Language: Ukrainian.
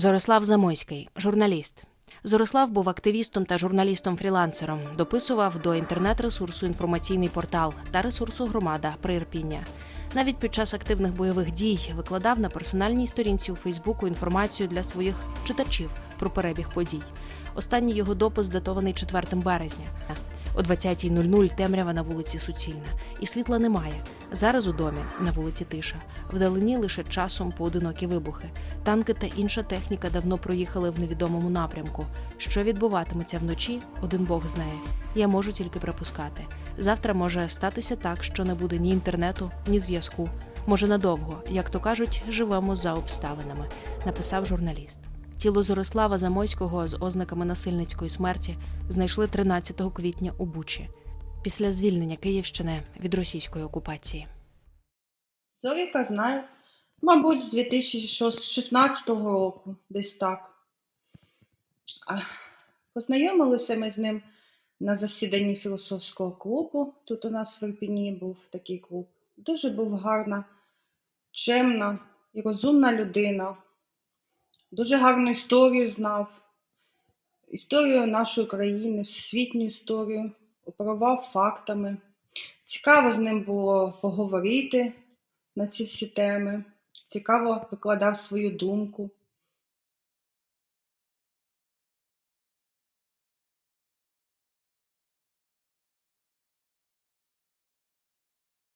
Зорислав Замойський, журналіст. Зорислав був активістом та журналістом-фрілансером. Дописував до інтернет-ресурсу інформаційний портал та ресурсу Громада при Ірпіння. Навіть під час активних бойових дій викладав на персональній сторінці у Фейсбуку інформацію для своїх читачів про перебіг подій. Останній його допис датований 4 березня. О 20.00 темрява на вулиці Суцільна, і світла немає. Зараз у домі на вулиці Тиша. Вдалині лише часом поодинокі вибухи. Танки та інша техніка давно проїхали в невідомому напрямку. Що відбуватиметься вночі, один Бог знає. Я можу тільки припускати. Завтра може статися так, що не буде ні інтернету, ні зв'язку. Може, надовго, як то кажуть, живемо за обставинами, написав журналіст. Тіло Зорислава Замойського з ознаками насильницької смерті знайшли 13 квітня у Бучі після звільнення Київщини від російської окупації. Зоріка знаю. Мабуть, з 2016 року, десь так. Познайомилися ми з ним на засіданні філософського клубу. Тут у нас в Ірпіні був такий клуб. Дуже був гарна, чемна і розумна людина. Дуже гарну історію знав. Історію нашої країни, всесвітню історію, оперував фактами. Цікаво з ним було поговорити на ці всі теми. Цікаво викладав свою думку.